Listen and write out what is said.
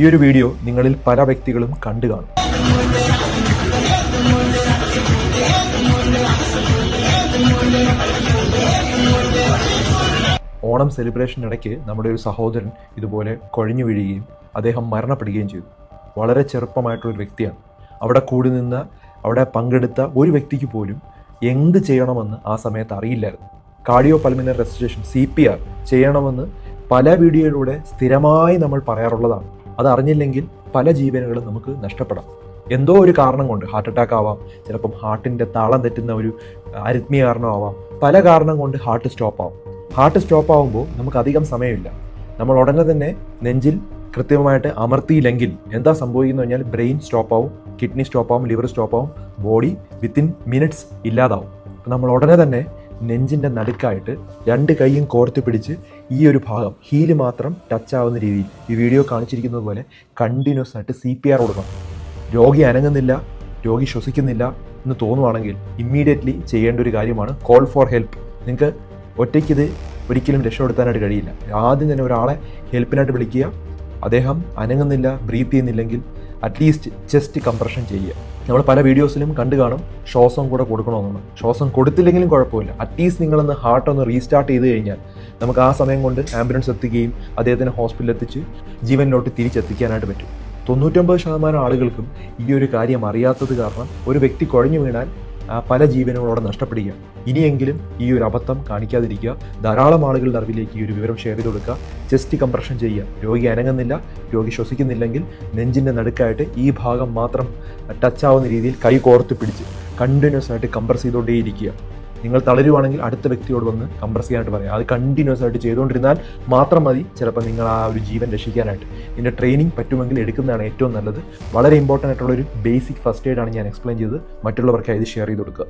ഈ ഒരു വീഡിയോ നിങ്ങളിൽ പല വ്യക്തികളും കണ്ടു കാണും. ഓണം സെലിബ്രേഷനിടയ്ക്ക് നമ്മുടെ ഒരു സഹോദരൻ ഇതുപോലെ കൊഴിഞ്ഞു വീഴുകയും അദ്ദേഹം മരണപ്പെടുകയും ചെയ്തു. വളരെ ചെറുപ്പമായിട്ടുള്ളൊരു വ്യക്തിയാണ്. അവിടെ കൂടി നിന്ന് അവിടെ പങ്കെടുത്ത ഒരു വ്യക്തിക്ക് പോലും എന്ത് ചെയ്യണമെന്ന് ആ സമയത്ത് അറിയില്ലായിരുന്നു. Cardio pulmonary resuscitation C P R ചെയ്യണമെന്ന് പല വീഡിയോയിലൂടെ സ്ഥിരമായി നമ്മൾ പറയാറുള്ളതാണ്. അത് അറിഞ്ഞില്ലെങ്കിൽ പല ജീവനുകളും നമുക്ക് നഷ്ടപ്പെടാം. എന്തോ ഒരു കാരണം കൊണ്ട് ഹാർട്ട് അറ്റാക്ക് ആവാം ചിലപ്പം ഹാർട്ടിന്റെ താളം തെറ്റുന്ന ഒരു അരിത്മിയ കാരണമാവാം. പല കാരണം കൊണ്ട് ഹാർട്ട് സ്റ്റോപ്പ് ആവും. ഹാർട്ട് സ്റ്റോപ്പ് ആവുമ്പോൾ നമുക്ക് അധികം സമയമില്ല. നമ്മൾ ഉടനെ തന്നെ നെഞ്ചിൽ കൃത്യമായിട്ട് അമർത്തിയില്ലെങ്കിൽ എന്താ സംഭവിക്കുന്നത് കഴിഞ്ഞാൽ ബ്രെയിൻ സ്റ്റോപ്പ് ആവും കിഡ്നി സ്റ്റോപ്പ് ആവും ലിവർ സ്റ്റോപ്പ് ആവും ബോഡി വിത്തിൻ മിനിറ്റ്സ് ഇല്ലാതാവും. നമ്മൾ ഉടനെ തന്നെ നെഞ്ചിന്റെ നടുക്കായിട്ട് രണ്ട് കൈയും കോർത്ത് പിടിച്ച് ഈ ഒരു ഭാഗം ഹീൽ മാത്രം ടച്ച് ആവുന്ന രീതിയിൽ ഈ വീഡിയോ കാണിച്ചിരിക്കുന്നത് പോലെ കണ്ടിന്യൂസ് ആയിട്ട് സി പി ആർ കൊടുക്കണം. രോഗി അനങ്ങുന്നില്ല രോഗി ശ്വസിക്കുന്നില്ല എന്ന് തോന്നുവാണെങ്കിൽ ഇമ്മീഡിയറ്റ്ലി ചെയ്യേണ്ട ഒരു കാര്യമാണ് കോൾ ഫോർ ഹെൽപ്പ് നിങ്ങൾക്ക് ഒറ്റയ്ക്കിത് ഒരിക്കലും രക്ഷപ്പെടുത്താനായിട്ട് കഴിയില്ല. ആദ്യം തന്നെ ഒരാളെ ഹെൽപ്പിനായിട്ട് വിളിക്കുക. അദ്ദേഹം അനങ്ങുന്നില്ല ബ്രീത്ത് ചെയ്യുന്നില്ലെങ്കിൽ അറ്റ്ലീസ്റ്റ് ചെസ്റ്റ് കംപ്രഷൻ ചെയ്യുക. നമ്മൾ പല വീഡിയോസിലും കണ്ടു കാണും ശ്വാസം കൂടെ കൊടുക്കണമെന്നാണ്. ശ്വാസം കൊടുത്തില്ലെങ്കിലും കുഴപ്പമില്ല. അറ്റ്ലീസ്റ്റ് നിങ്ങളൊന്ന് ഹാർട്ട് ഒന്ന് റീസ്റ്റാർട്ട് ചെയ്ത് കഴിഞ്ഞാൽ നമുക്ക് ആ സമയം കൊണ്ട് ആംബുലൻസ് എത്തുകയും അദ്ദേഹത്തിനെ ഹോസ്പിറ്റലിൽ എത്തിച്ച് ജീവനിലോട്ട് തിരിച്ചെത്തിക്കാനായിട്ട് പറ്റും. തൊണ്ണൂറ്റൊമ്പത് ശതമാനം ആളുകൾക്കും ഈ ഒരു കാര്യം അറിയാത്തത് കാരണം ഒരു വ്യക്തി കുഴഞ്ഞു വീണാൽ പല ജീവനുകളോടെ നഷ്ടപ്പെടുക ഇനിയെങ്കിലും ഈ ഒരു അബദ്ധം കാണിക്കാതിരിക്കുക. ധാരാളം ആളുകളുടെ അറിവിലേക്ക് ഈ ഒരു വിവരം ഷെയർ ചെയ്ത് കൊടുക്കുക. ചെസ്റ്റ് കംപ്രഷൻ ചെയ്യുക. രോഗി അനങ്ങുന്നില്ല. രോഗി ശ്വസിക്കുന്നില്ലെങ്കിൽ നെഞ്ചിന്റെ നടുക്കായിട്ട് ഈ ഭാഗം മാത്രം ടച്ച് ആവുന്ന രീതിയിൽ കൈ കോർത്ത് പിടിച്ച് കണ്ടിന്യൂസ് ആയിട്ട് കംപ്രസ് ചെയ്തുകൊണ്ടേയിരിക്കുക. നിങ്ങൾ തളരുവാണെങ്കിൽ അടുത്ത വ്യക്തിയോട് വന്ന് കംപ്രസ് ചെയ്യാനായിട്ട് പറയാം. അത് കണ്ടിന്യൂസ് ആയിട്ട് ചെയ്തുകൊണ്ടിരുന്നാൽ മാത്രം മതി. ചിലപ്പോൾ നിങ്ങൾ ആ ഒരു ജീവൻ രക്ഷിക്കാനായിട്ട്. ഇതിന്റെ ട്രെയിനിങ് പറ്റുമെങ്കിൽ എടുക്കുന്നതാണ് ഏറ്റവും നല്ലത്. വളരെ ഇമ്പോർട്ടന്റ് ആയിട്ടുള്ള ഒരു ബേസിക് ഫസ്റ്റ് എയ്ഡ് ആണ് ഞാൻ എക്സ്പ്ലെയിൻ ചെയ്ത് മറ്റുള്ളവർക്ക് ഇത് ഷെയർ ചെയ്ത് കൊടുക്കുക.